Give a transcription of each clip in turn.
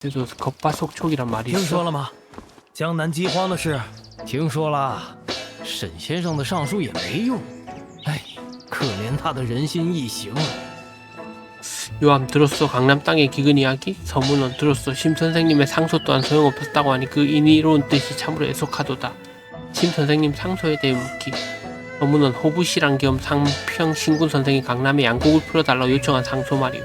这就是겉바속촉이란 말이 听说 있어. 了吗？江南饥荒的事，听说了，沈先生的上书也没用。哎，可怜他的人心一行啊！ 요함 들었어 강남 땅의 기근 이야기? 서문원 들었어 심 선생님의 상소 또한 소용없었다고 하니 그 인이로운 뜻이 참으로 애석하도다 심 선생님 상소에 대해 묻기 서문원 호부시랑 겸 상평 신군 선생이 강남에 양곡을 풀어달라고 요청한 상소 말이오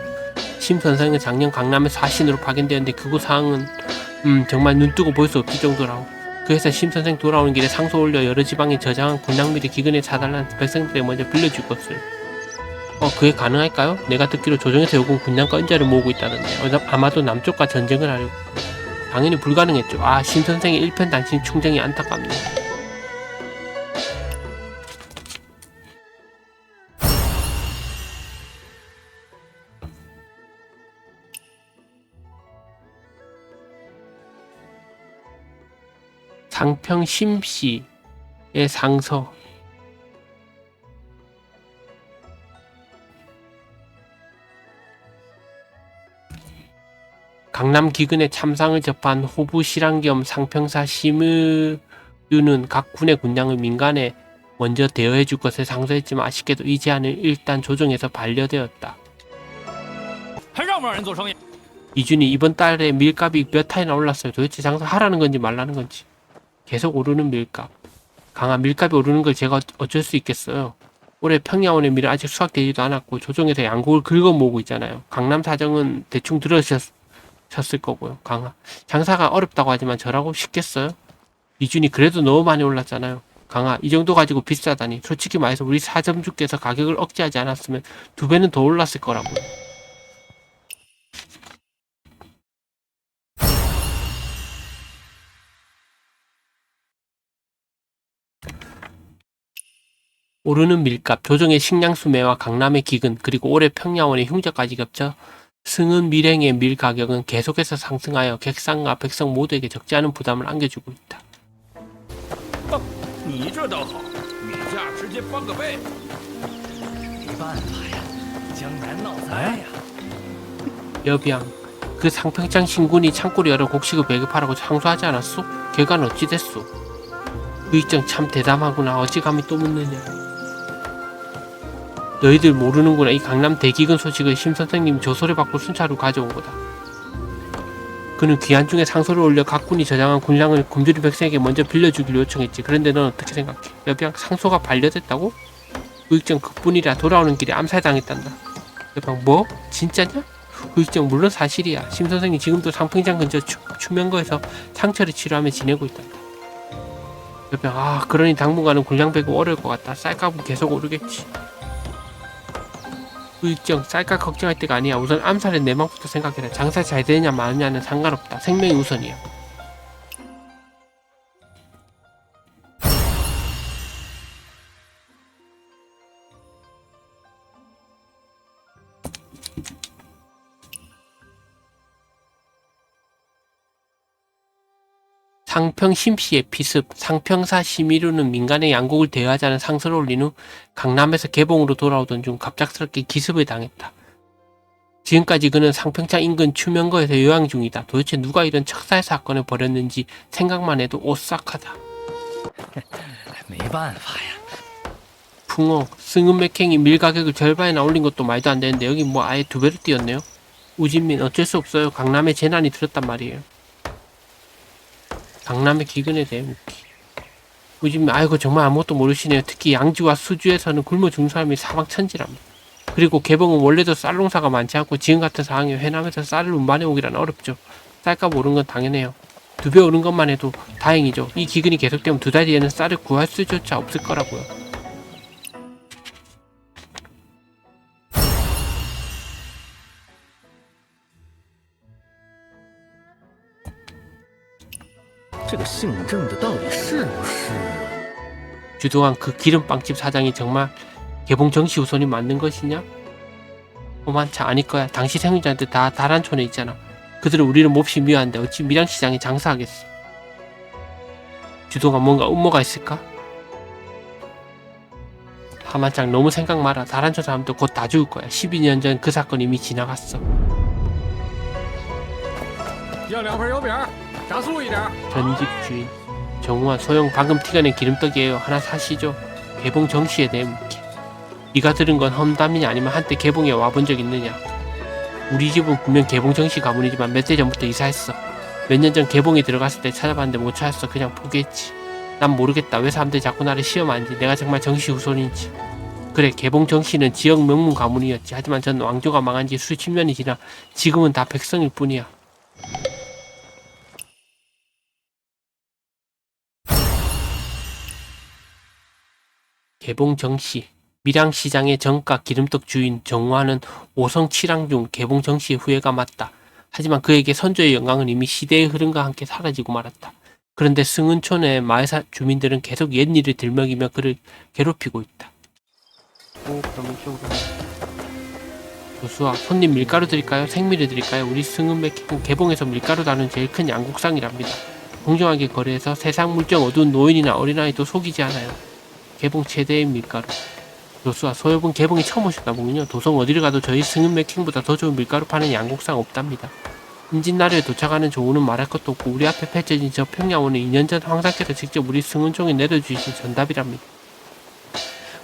심 선생은 작년 강남에서 하신으로 파견되었는데 그곳 상황은 음 정말 눈뜨고 볼 수 없을 정도라고 그래서 심 선생 돌아오는 길에 상소 올려 여러 지방에 저장한 군량미를 기근에 사달라는 백성들에 먼저 빌려줄 것을 어, 그게 가능할까요? 내가 듣기로 조정에서 요금 군량과 은자를 모으고 있다던데 어, 아마도 남쪽과 전쟁을 하려고 당연히 불가능했죠. 아, 신 선생의 일편단심 충정이 안타깝네요. 장평 심씨의 상서 강남 기근의 참상을 접한 호부 실랑 겸 상평사 심의류는 각 군의 군량을 민간에 먼저 대여해 줄 것을 상서했지만 아쉽게도 이 제안은 일단 조정에서 반려되었다. 이준이 이번 달에 밀값이 몇 타이나 올랐어요. 도대체 장사하라는 건지 말라는 건지. 계속 오르는 밀값. 강한 밀값이 오르는 걸 제가 어쩔 수 있겠어요. 올해 평야원의 밀은 아직 수확되지도 않았고 조정에서 양곡을 긁어 모으고 있잖아요. 강남 사정은 대충 들으셨을 거고요. 강하. 장사가 어렵다고 하지만 저라고 쉽겠어요? 이준이 그래도 너무 많이 올랐잖아요. 강하 이 정도 가지고 비싸다니 솔직히 말해서 우리 사점주께서 가격을 억제하지 않았으면 두 배는 더 올랐을 거라고요. 오르는 밀값, 조정의 식량수매와 강남의 기근, 그리고 올해 평야원의 흉자까지 겹쳐 승은 밀행의 밀 가격은 계속해서 상승하여 객상과 백성 모두에게 적지 않은 부담을 안겨주고 있다. 어? 여비양, 그 상평장 신군이 창고를 열어 곡식을 배급하라고 상소하지 않았소? 결과는 어찌 됐소? 의장 참 대담하구나. 어찌 감히 또 묻느냐. 너희들 모르는구나. 이 강남 대기근 소식을 심 선생님 조소를 받고 순차로 가져온 거다. 그는 귀한 중에 상소를 올려 각 군이 저장한 군량을 굶주린 백성에게 먼저 빌려주기로 요청했지. 그런데 넌 어떻게 생각해? 여비양 상소가 반려됐다고? 의정 그뿐이라 돌아오는 길에 암살당했단다. 여비양 뭐? 진짜냐? 후익정 물론 사실이야. 심 선생이 지금도 상평장 근처 추, 추명거에서 상처를 치료하며 지내고 있단다. 옆에 아 그러니 당분간은 군량 배고 어려울 것 같다. 쌀값은 계속 오르겠지. 후익정 쌀값 걱정할 때가 아니야. 우선 암살의 내막부터 생각해라. 장사 잘 되느냐 마느냐는 상관없다. 생명이 우선이야. 상평 심씨의 피습, 상평사 심의루는 민간의 양국을 대화하자는 상서를 올린 후 강남에서 개봉으로 돌아오던 중 갑작스럽게 기습을 당했다. 지금까지 그는 상평창 인근 추명거에서 요양 중이다. 도대체 누가 이런 척사의 사건을 벌였는지 생각만 해도 오싹하다. 풍어, 승은 맥행이 밀가격을 절반이나 올린 것도 말도 안 되는데 여기 뭐 아예 두 배로 뛰었네요. 우진민 어쩔 수 없어요. 강남에 재난이 들었단 말이에요. 강남의 기근에 대해 묻기. 우진민 아이고 정말 아무것도 모르시네요. 특히 양주와 수주에서는 굶어 죽는 사람이 사방천지랍니다. 그리고 개봉은 원래도 쌀 농사가 많지 않고 지금 같은 상황에 회남에서 쌀을 운반해 오기란 어렵죠. 쌀값 오른 건 당연해요. 두 배 오른 것만 해도 다행이죠. 이 기근이 계속되면 두 달 뒤에는 쌀을 구할 수조차 없을 거라고요. 这个姓郑的到底是不是？ 주도한 그 기름빵집 사장이 정말 개봉 정시 우선이 맞는 것이냐? 오만차 아닐 거야. 당시 생유자한테 다 다란촌에 있잖아. 그들은 우리를 몹시 미워한데 어찌 밀양시장에 장사하겠어? 주도가 뭔가 음모가 있을까? 하만장 너무 생각 마라. 다란촌 사람도 곧 다 죽을 거야. 12년 전 그 사건 이미 지나갔어. 要两份油饼，炸素一点。 전집 주인 정우와 소영 방금 튀겨낸 기름떡이에요. 하나 사시죠. 개봉 정시에 대해 묻기. 네가 들은 건 험담이냐 아니면 한때 개봉에 와본 적 있느냐. 우리 집은 분명 개봉 정시 가문이지만 몇 대 전부터 이사했어. 몇 년 전 개봉에 들어갔을 때 찾아봤는데 못 찾았어. 그냥 포기했지. 난 모르겠다. 왜 사람들이 자꾸 나를 시험하는지 내가 정말 정시 후손인지. 그래 개봉 정시는 지역 명문 가문이었지. 하지만 전 왕조가 망한 지 수십 년이 지나 지금은 다 백성일 뿐이야. 개봉 정시 밀양시장의 정가 기름떡 주인 정화는 오성 칠왕 중 개봉 정시의 후예가 맞다. 하지만 그에게 선조의 영광은 이미 시대의 흐름과 함께 사라지고 말았다. 그런데 승은촌의 마을사 주민들은 계속 옛 일을 들먹이며 그를 괴롭히고 있다. 오, 그럼 이쪽으로. 조수아, 손님 밀가루 드릴까요? 생밀을 드릴까요? 우리 승은맥은 개봉에서 밀가루 다는 제일 큰 양국상이랍니다. 공정하게 거래해서 세상 물정 어두운 노인이나 어린아이도 속이지 않아요. 개봉 최대의 밀가루. 조수아 소엽은 개봉이 처음 오셨나 보군요. 도성 어디를 가도 저희 승은 맥킹보다 더 좋은 밀가루 파는 양국상 없답니다. 임진나루에 도착하는 조우는 말할 것도 없고 우리 앞에 펼쳐진 저 평야원은 2년 전 황상께서 직접 우리 승은종에 내려주신 전답이랍니다.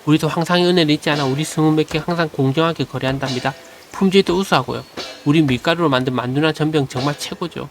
우리도 황상의 은혜를 잊지 않아 우리 승은 맥킹 항상 공정하게 거래한답니다. 품질도 우수하고요. 우리 밀가루로 만든 만두나 전병 정말 최고죠.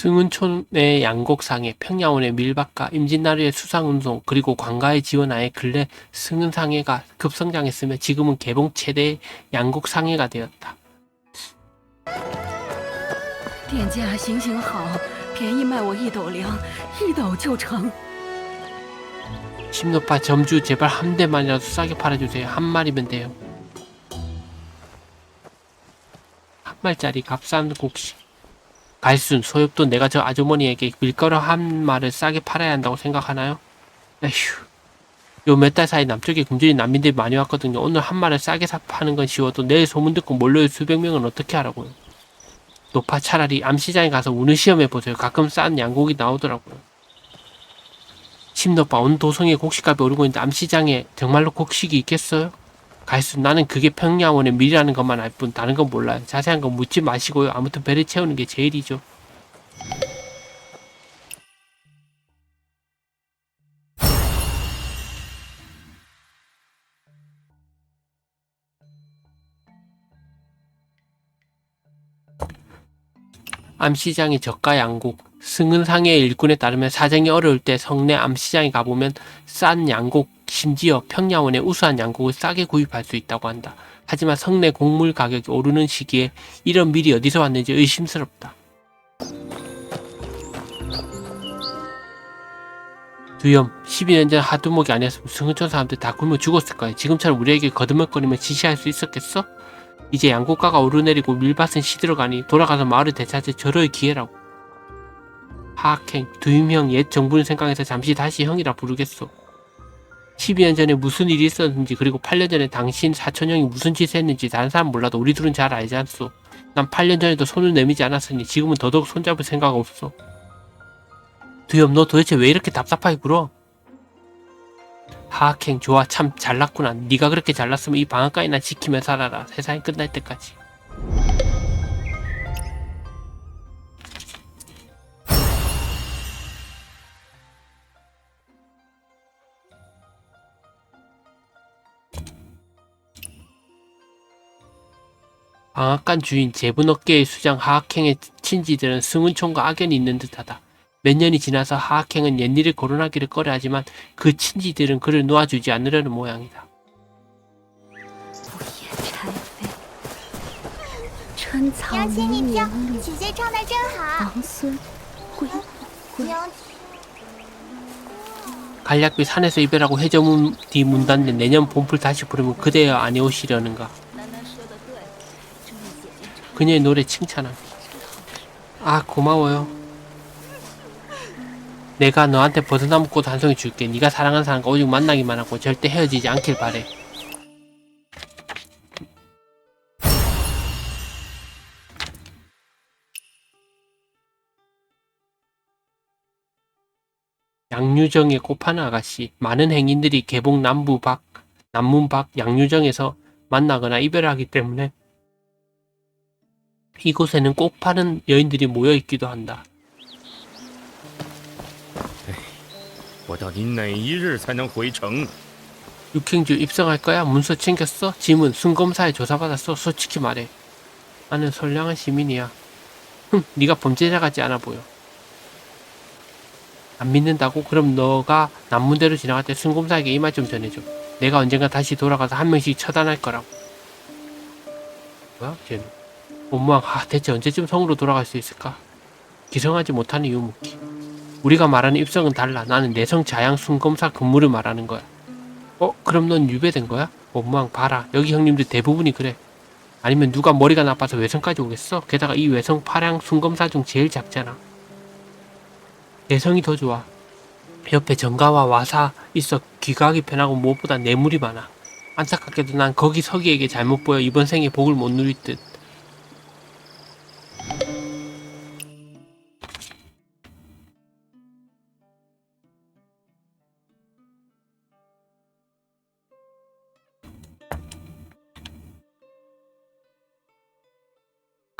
승은촌의 양곡상에 평야원의 밀밭과 임진나루의 수상운송 그리고 관가의 지원하에 근래 승은상해가 급성장했으며 지금은 개봉 최대의 양곡상해가 되었다. 店家行行好，便宜卖我一斗粮，一斗就成。 심노파 점주 제발 한 대만이라도 싸게 팔아주세요. 한 마리면 돼요. 한 말짜리 값싼 곡식. 갈순, 소엽도 내가 저 아주머니에게 밀가루 한 마를 싸게 팔아야 한다고 생각하나요? 에휴. 요 몇 달 사이 남쪽에 굶주린 난민들이 많이 왔거든요. 오늘 한 마를 싸게 사 파는 건 쉬워도 내일 소문 듣고 몰려올 수백 명은 어떻게 하라고요? 노파 차라리 암시장에 가서 운을 시험해 보세요. 가끔 싼 양고기 나오더라고요. 심노빠 온 도성에 곡식값이 오르고 있는데 암시장에 정말로 곡식이 있겠어요? 갈수 나는 그게 평야원의 밀이라는 것만 알 뿐 다른 건 몰라요. 자세한 건 묻지 마시고요. 아무튼 배를 채우는 게 제일이죠. 암시장의 저가 양곡 승은상의 일꾼에 따르면 사정이 어려울 때 성내 암시장에 가보면 싼 양곡 심지어 평야원의 우수한 양곡을 싸게 구입할 수 있다고 한다. 하지만 성내 곡물 가격이 오르는 시기에 이런 밀이 어디서 왔는지 의심스럽다. 두염 12년 전 하두목이 아니었으면 승은촌 사람들 다 굶어 죽었을 거야. 지금처럼 우리에게 거드먹거리며 지시할 수 있었겠어? 이제 양곡가가 오르내리고 밀밭은 시들어가니 돌아가서 마을을 되찾을 절호의 기회라고. 하악행, 두임형 옛 정부를 생각해서 잠시 다시 형이라 부르겠소. 12년 전에 무슨 일이 있었는지 그리고 8년 전에 당신 사촌형이 무슨 짓을 했는지 다른 사람 몰라도 우리 둘은 잘 알지 않소. 난 8년 전에도 손을 내밀지 않았으니 지금은 더더욱 손잡을 생각 없어. 두염 너 도대체 왜 이렇게 답답하게 굴어? 하악행 좋아 참 잘났구나. 네가 그렇게 잘났으면 이 방앗간이나 지키며 살아라. 세상이 끝날 때까지. 방앗간 주인 제분업계의 수장 하악행의 친지들은 승은총과 악연이 있는 듯하다. 몇 년이 지나서 하악행은 옛일을 거론하기를 꺼려하지만 그 친지들은 그를 놓아주지 않으려는 모양이다. 간략비 산에서 이별하고 해저문 뒤 문단된 내년 봄풀 다시 부르면 그대여 아니오시려는가. 그녀의 노래 칭찬합니다. 아 고마워요. 내가 너한테 버드나무 꽃 한 송이 줄게. 네가 사랑하는 사람과 오직 만나기만 하고 절대 헤어지지 않길 바래. 양유정의 꽃파는 아가씨 많은 행인들이 개봉 남부 밖 남문 밖 양유정에서 만나거나 이별하기 때문에 이곳에는 꽃 파는 여인들이 모여 있기도 한다. 我到底哪一日才能回城？ 육행주 입성할 거야? 문서 챙겼어? 짐은 순검사에 조사받았어? 솔직히 말해. 나는 선량한 시민이야. 흥, 네가 범죄자 같지 않아 보여. 안 믿는다고? 그럼 너가 남문대로 지나갈 때 순검사에게 이 말 좀 전해줘. 내가 언젠가 다시 돌아가서 한 명씩 처단할 거라고. 뭐야, 쟤는? 온무왕, 아, 대체 언제쯤 성으로 돌아갈 수 있을까? 기성하지 못하는 유무기. 우리가 말하는 입성은 달라. 나는 내성 자양 순검사 근무를 말하는 거야. 어? 그럼 넌 유배된 거야? 원무왕 봐라. 여기 형님들 대부분이 그래. 아니면 누가 머리가 나빠서 외성까지 오겠어? 게다가 이 외성 파량 순검사 중 제일 작잖아. 내성이 더 좋아. 옆에 정가와 와사 있어 귀가하기 편하고 무엇보다 뇌물이 많아. 안타깝게도 난 거기 서기에게 잘못 보여 이번 생에 복을 못 누릴 듯.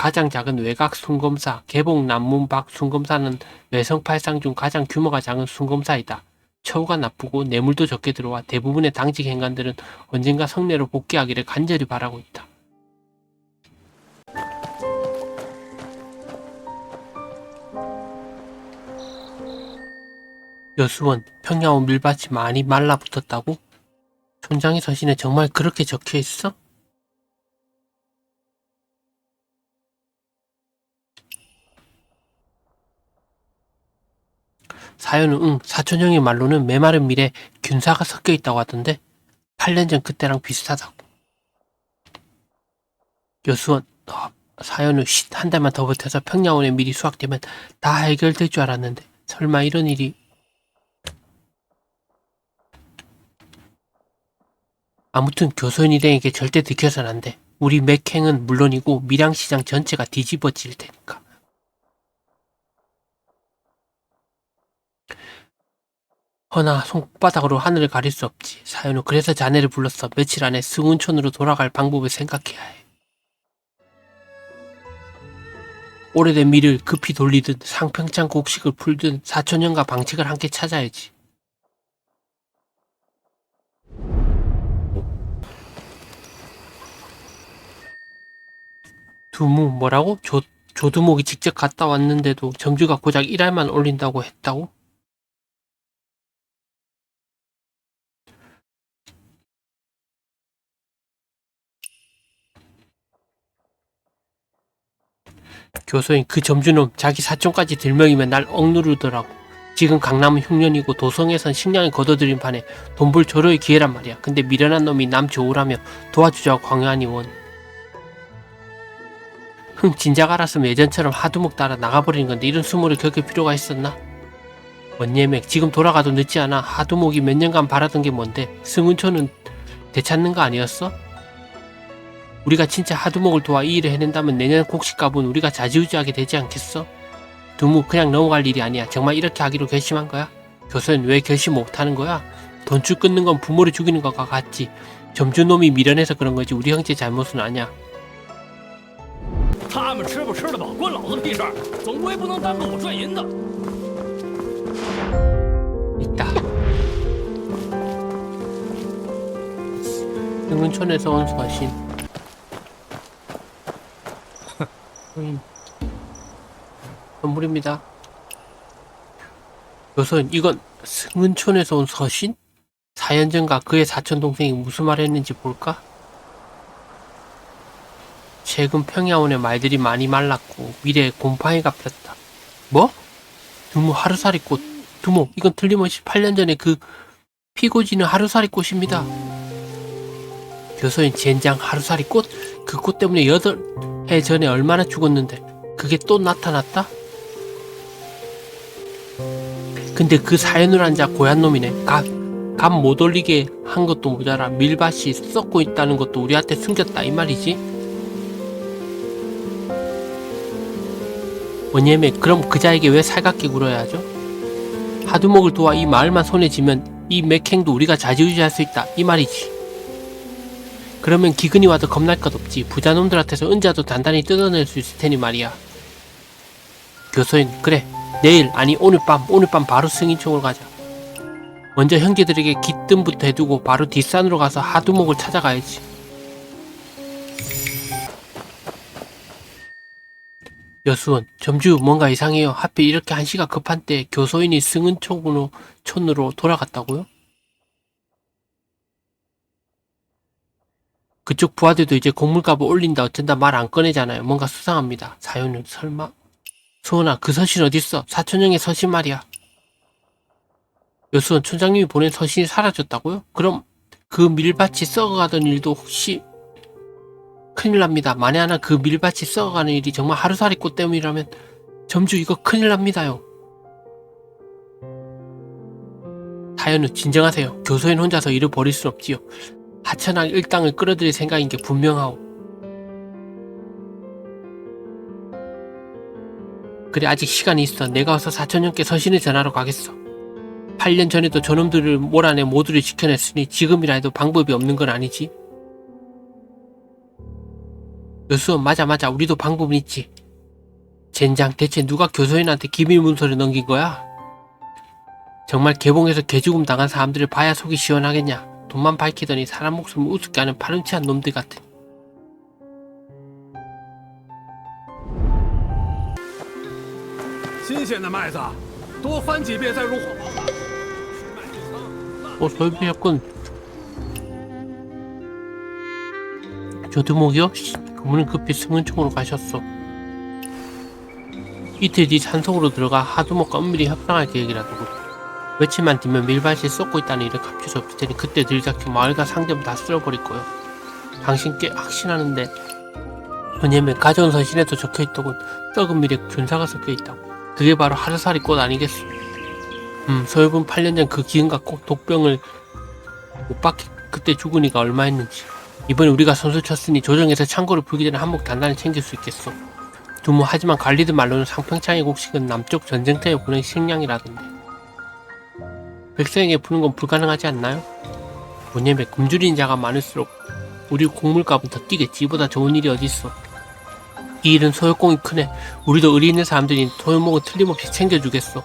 가장 작은 외곽 순검사, 개봉 남문 밖 순검사는 외성팔상 중 가장 규모가 작은 순검사이다. 처우가 나쁘고 뇌물도 적게 들어와 대부분의 당직 행관들은 언젠가 성내로 복귀하기를 간절히 바라고 있다. 여수원, 평야원 밀밭이 많이 말라붙었다고? 촌장의 서신에 정말 그렇게 적혀 있어? 사연은 응 사촌형의 말로는 메마른 밀에 균사가 섞여 있다고 하던데 8년 전 그때랑 비슷하다고 여수원 어, 사연은 쉿 한 달만 더 버텨서 평야원의 밀이 수확되면 다 해결될 줄 알았는데 설마 이런 일이 아무튼 교소연 일행에게 절대 들켜선 안 돼. 우리 맥행은 물론이고 밀양시장 전체가 뒤집어질 테니까. 허나 손바닥으로 하늘을 가릴 수 없지. 사연은 그래서 자네를 불렀어. 며칠 안에 승운촌으로 돌아갈 방법을 생각해야 해. 오래된 밀을 급히 돌리듯 상평창 곡식을 풀든 사촌형과 방책을 함께 찾아야지. 두무 뭐라고? 조, 조두목이 직접 갔다 왔는데도 점주가 고작 일할만 올린다고 했다고? 교수인 그 점주놈 자기 사촌까지 들명이면 날 억누르더라고. 지금 강남은 흉년이고 도성에선 식량을 거둬들인 판에 돈벌 조로의 기회란 말이야. 근데 미련한 놈이 남 좋으라며 도와주자고 광요하니 원. 흥 진작 알았으면 예전처럼 하두목 따라 나가버리는 건데 이런 수모를 겪을 필요가 있었나? 원예맥 지금 돌아가도 늦지 않아. 하두목이 몇 년간 바라던 게 뭔데 승은초는 되찾는 거 아니었어? 우리가 진짜 하두목을 도와 이 일을 해낸다면 내년 곡식값은 우리가 자지우지하게 되지 않겠어? 두무 그냥 넘어갈 일이 아니야. 정말 이렇게 하기로 결심한 거야? 교수는 왜 결심 못하는 거야? 돈줄 끊는 건 부모를 죽이는 것과 같지. 점주놈이 미련해서 그런 거지 우리 형제 잘못은 아니야. 他们吃不吃得饱，关老子的屁事儿！总归不能耽搁我赚银子。 있다. 등은촌에서 온 서신. 음. 선물입니다. 요선 이건 승은촌에서 온 서신? 사연전과 그의 사촌 동생이 무슨 말을 했는지 볼까? 최근 평야원의 말들이 많이 말랐고 미래에 곰팡이가 폈다. 뭐? 두모 하루살이 꽃. 두모 이건 틀림없이 8년 전에 그 피고지는 하루살이 꽃입니다. 교서인 젠장 하루살이 꽃? 그 꽃 때문에 여덟 해 전에 얼마나 죽었는데 그게 또 나타났다? 근데 그 사연을 한 자 고얀 놈이네. 값, 값못 올리게 한 것도 모자라 밀밭이 썩고 있다는 것도 우리한테 숨겼다 이 말이지. 원예매 그럼 그자에게 왜 살갑게 굴어야 하죠? 하두목을 도와 이 마을만 손에 쥐면 이 맥행도 우리가 좌지우지할 수 있다 이 말이지. 그러면 기근이 와도 겁날 것 없지. 부자놈들한테서 은자도 단단히 뜯어낼 수 있을 테니 말이야. 교소인 그래 내일 아니 오늘 밤 오늘 밤 바로 승인총으로 가자. 먼저 형제들에게 기뜸부터 해두고 바로 뒷산으로 가서 하두목을 찾아가야지. 여수원, 점주 뭔가 이상해요. 하필 이렇게 한시가 급한 때 교소인이 승은촌으로 촌으로 돌아갔다고요? 그쪽 부하들도 이제 곡물값을 올린다 어쩐다 말 안 꺼내잖아요. 뭔가 수상합니다. 사연은 설마? 소원아 그 서신 어딨어? 사촌형의 서신 말이야. 여수원 촌장님이 보낸 서신이 사라졌다고요? 그럼 그 밀밭이 썩어가던 일도 혹시 큰일 납니다. 만에 하나 그 밀밭이 썩어가는 일이 정말 하루살이 꽃 때문이라면 점주 이거 큰일 납니다요. 다현우 진정하세요. 교소인 혼자서 일을 벌일 순 없지요. 하천항 일당을 끌어들일 생각인 게 분명하오. 그래 아직 시간이 있어. 내가 와서 사천형께 서신을 전하러 가겠어. 8년 전에도 저놈들을 몰아내 모두를 지켜냈으니 지금이라 해도 방법이 없는 건 아니지. 여수원 맞아 맞아 우리도 방법은 있지. 젠장 대체 누가 교소인한테 기밀 문서를 넘긴 거야? 정말 개봉해서 개죽음 당한 사람들을 봐야 속이 시원하겠냐. 돈만 밝히더니 사람 목숨을 우습게 하는 파렴치한 놈들 같은 오 설비였군. 저두목이요? 그분은 급히 숨은 쪽으로 가셨소. 이틀 뒤 산속으로 들어가 하두목과 은밀히 협상할 계획이라더군. 며칠만 뒤면 밀밭이 쏟고 있다는 일을 감출 수 없을 테니 그때 들이닥쳐 마을과 상점 다 쓸어버릴 거요. 당신 꽤 확신하는데 왜냐면 가져온 서신에도 적혀있더군. 썩은 밀에 균사가 섞여있다고. 그게 바로 하루살이 꽃 아니겠어. 음, 소유분 8년 전 그 기운 갖고 독병을 못 받게 그때 죽으니까 얼마 했는지. 이번에 우리가 선수 쳤으니 조정에서 창고를 풀기 전에 한몫 단단히 챙길 수 있겠어. 두모 하지만 관리들 말로는 상평창의 곡식은 남쪽 전쟁터에 보낸 식량이라던데. 백성에게 푸는 건 불가능하지 않나요? 뭐냐면 굶주린 자가 많을수록 우리 곡물값은 더 뛰겠지. 이보다 좋은 일이 어딨어. 이 일은 소유공이 크네. 우리도 의리 있는 사람들이 소유목은 틀림없이 챙겨주겠어.